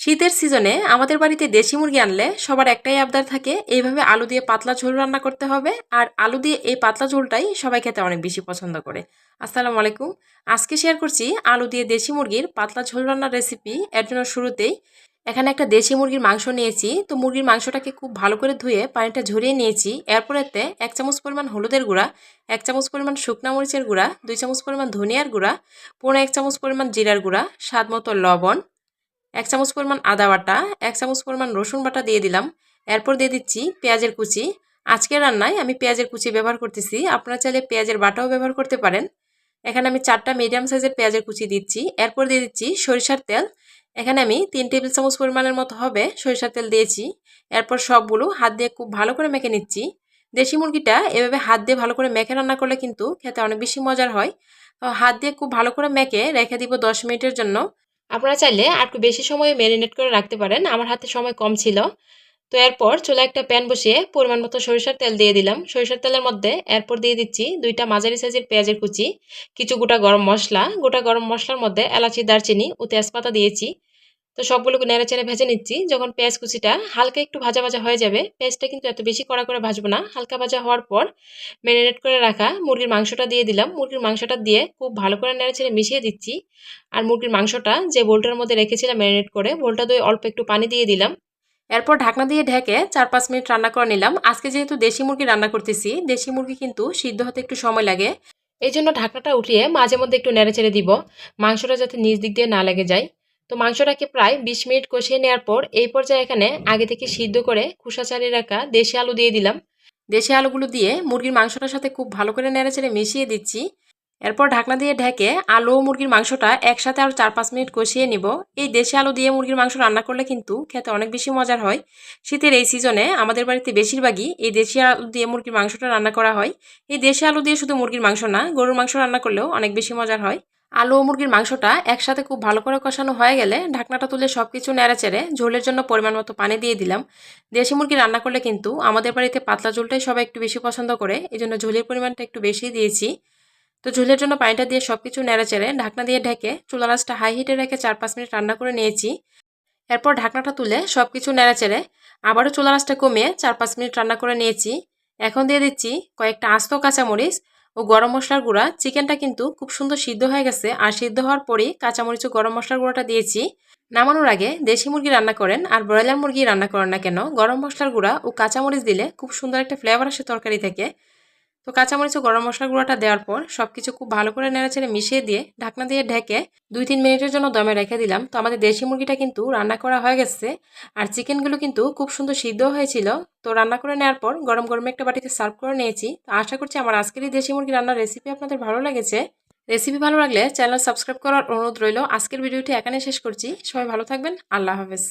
শীতের সিজনে আমাদের বাড়িতে দেশি মুরগি আনলে সবার একটাই আবদার থাকে, এইভাবে আলু দিয়ে পাতলা ঝোল রান্না করতে হবে। আর আলু দিয়ে এই পাতলা ঝোলটাই সবাই খেতে অনেক বেশি পছন্দ করে। আসসালামু আলাইকুম। আজকে শেয়ার করছি আলু দিয়ে দেশি মুরগির পাতলা ঝোল রান্নার রেসিপি এর জন্য শুরুতেই। এখানে একটা দেশি মুরগির মাংস নিয়েছি। তো মুরগির মাংসটাকে খুব ভালো করে ধুয়ে পানিটা ঝরিয়ে নিয়েছি। এরপর এতে এক চামচ পরিমাণ হলুদের গুঁড়া, এক চামচ পরিমাণ শুকনা মরিচের গুঁড়া, দুই চামচ পরিমাণ ধনিয়ার গুঁড়া পনেরো এক চামচ পরিমাণ জিরার গুঁড়া স্বাদ মতো লবণ এক চামচ পরিমাণ আদা বাটা, এক চামচ পরিমাণ রসুন বাটা দিয়ে দিলাম। এরপর দিয়ে দিচ্ছি পেঁয়াজের কুচি। আজকের রান্নায় আমি পেঁয়াজের কুচি ব্যবহার করতেছি। আপনারা চাইলে পেঁয়াজের বাটাও ব্যবহার করতে পারেন। এখানে আমি চারটা মিডিয়াম সাইজের পেঁয়াজের কুচি দিচ্ছি। এরপর দিয়ে দিচ্ছি সরিষার তেল। এখানে আমি তিন টেবিল চামচ পরিমাণের মতো হবে সরিষার তেল দিয়েছি। এরপর সবগুলো হাত দিয়ে খুব ভালো করে মেখে নিচ্ছি। দেশি মুরগিটা এভাবে হাত দিয়ে ভালো করে মেখে রান্না করলে কিন্তু খেতে অনেক বেশি মজার হয়। তো হাত দিয়ে খুব ভালো করে মেখে রেখে দিব দশ মিনিটের জন্য। আপনারা চাইলে আর একটু বেশি সময় ম্যারিনেট করে রাখতে পারেন। আমার হাতে সময় কম ছিল। তো এরপর চুলা একটা প্যান বসিয়ে পরিমাণ মতো সরিষার তেল দিয়ে দিলাম। সরিষার তেলের মধ্যে এরপর দিয়ে দিচ্ছি দুইটা মাঝারি সাইজের পেঁয়াজের কুচি, কিছু গোটা গরম মশলা। গোটা গরম মশলার মধ্যে এলাচি, দারচিনি ও তেজপাতা দিয়েছি। তো সবগুলো নেড়ে চেড়ে ভেজে নিচ্ছি। যখন পেঁয়াজ কুচিটা হালকা একটু ভাজা ভাজা হয়ে যাবে, পেঁয়াজটা কিন্তু এত বেশি কড়া করে ভাজবো না। হালকা ভাজা হওয়ার পর ম্যারিনেট করে রাখা মুরগির মাংসটা দিয়ে দিলাম। মুরগির মাংসটা দিয়ে খুব ভালো করে নেড়ে চেড়ে মিশিয়ে দিচ্ছি। আর মুরগির মাংসটা যে বোলটার মধ্যে রেখেছিলাম ম্যারিনেট করে, বোলটা দিয়ে অল্প একটু পানি দিয়ে দিলাম। এরপর ঢাকনা দিয়ে ঢেকে চার পাঁচ মিনিট রান্না করে নিলাম। আজকে যেহেতু দেশি মুরগি রান্না করতেছি, দেশি মুরগি কিন্তু সিদ্ধ হতে একটু সময় লাগে। এই জন্য ঢাকনাটা উঠিয়ে মাঝে মধ্যে একটু নেড়ে চেড়ে দিব। মাংসটা যাতে নিজ দিক দিয়ে না লেগে যায়। তো মাংসটাকে প্রায় বিশ মিনিট কষিয়ে নেওয়ার পর এই পর্যায়ে এখানে আগে থেকে সিদ্ধ করে খোসা ছাড়িয়ে রাখা দেশি আলু দিয়ে দিলাম। দেশি আলুগুলো দিয়ে মুরগির মাংসটার সাথে খুব ভালো করে নেড়ে চেড়ে মিশিয়ে দিচ্ছি। এরপর ঢাকনা দিয়ে ঢেকে আলু ও মুরগির মাংসটা একসাথে আরও চার পাঁচ মিনিট কষিয়ে নিব। এই দেশি আলু দিয়ে মুরগির মাংস রান্না করলে কিন্তু খেতে অনেক বেশি মজার হয়। শীতের এই সিজনে আমাদের বাড়িতে বেশিরভাগই এই দেশি আলু দিয়ে মুরগির মাংসটা রান্না করা হয়। এই দেশি আলু দিয়ে শুধু মুরগির মাংস না, গরুর মাংস রান্না করলেও অনেক বেশি মজার হয়। আলু ও মুরগির মাংসটা একসাথে খুব ভালো করে কষানো হয়ে গেলে ঢাকনাটা তুলে সব কিছু নেড়ে চেড়ে ঝোলের জন্য পরিমাণ মতো পানি দিয়ে দিলাম। দেশি মুরগি রান্না করলে কিন্তু আমাদের বাড়িতে পাতলা ঝোলটাই সবাই একটু বেশি পছন্দ করে এই জন্য ঝোলের পরিমাণটা একটু বেশি দিয়েছি। তো ঝোলের জন্য পানিটা দিয়ে সব কিছু নেড়ে চেড়ে ঢাকনা দিয়ে ঢেকে চুলা রাসটা হাই হিটে রেখে চার পাঁচ মিনিট রান্না করে নিয়েছি। এরপর ঢাকনাটা তুলে সব কিছু নেড়ে চেড়ে আবারও চুলা রাসটা কমিয়ে চার পাঁচ মিনিট রান্না করে নিয়েছি। এখন দিয়ে দিচ্ছি কয়েকটা আস্ত কাঁচামরিচ ও গরম মশলার গুঁড়া। চিকেনটা কিন্তু খুব সুন্দর সিদ্ধ হয়ে গেছে। আর সিদ্ধ হওয়ার পরেই কাঁচামরিচ ও গরম মশলার গুঁড়াটা দিয়েছি। নামানোর আগে দেশি মুরগি রান্না করেন, আর ব্রয়লার মুরগি রান্না করেন না কেন? গরম মশলার গুঁড়া ও কাঁচামরিচ দিলে খুব সুন্দর একটা ফ্লেভার আসে তরকারি থেকে। তো কাঁচামরিচ ও গরম মশলার গুঁড়োটা দেওয়ার পর সব কিছু খুব ভালো করে নেড়েচেড়ে মিশিয়ে দিয়ে ঢাকনা দিয়ে ঢেকে দুই তিন মিনিটের জন্য দমে রেখে দিলাম। তো আমাদের দেশি মুরগিটা কিন্তু রান্না করা হয়ে গেছে আর চিকেনগুলো কিন্তু খুব সুন্দর সিদ্ধ হয়েছিল। তো রান্না করে নেওয়ার পর গরম গরমে একটা বাটিতে সার্ভ করে নিয়েছি। তো আশা করছি আমার আজকের এই দেশি মুরগি রান্নার রেসিপি আপনাদের ভালো লেগেছে। রেসিপি ভালো লাগলে চ্যানেল সাবস্ক্রাইব করার অনুরোধ রইল। আজকের ভিডিওটি এখানে শেষ করছি। সবাই ভালো থাকবেন। আল্লাহ হাফেজ।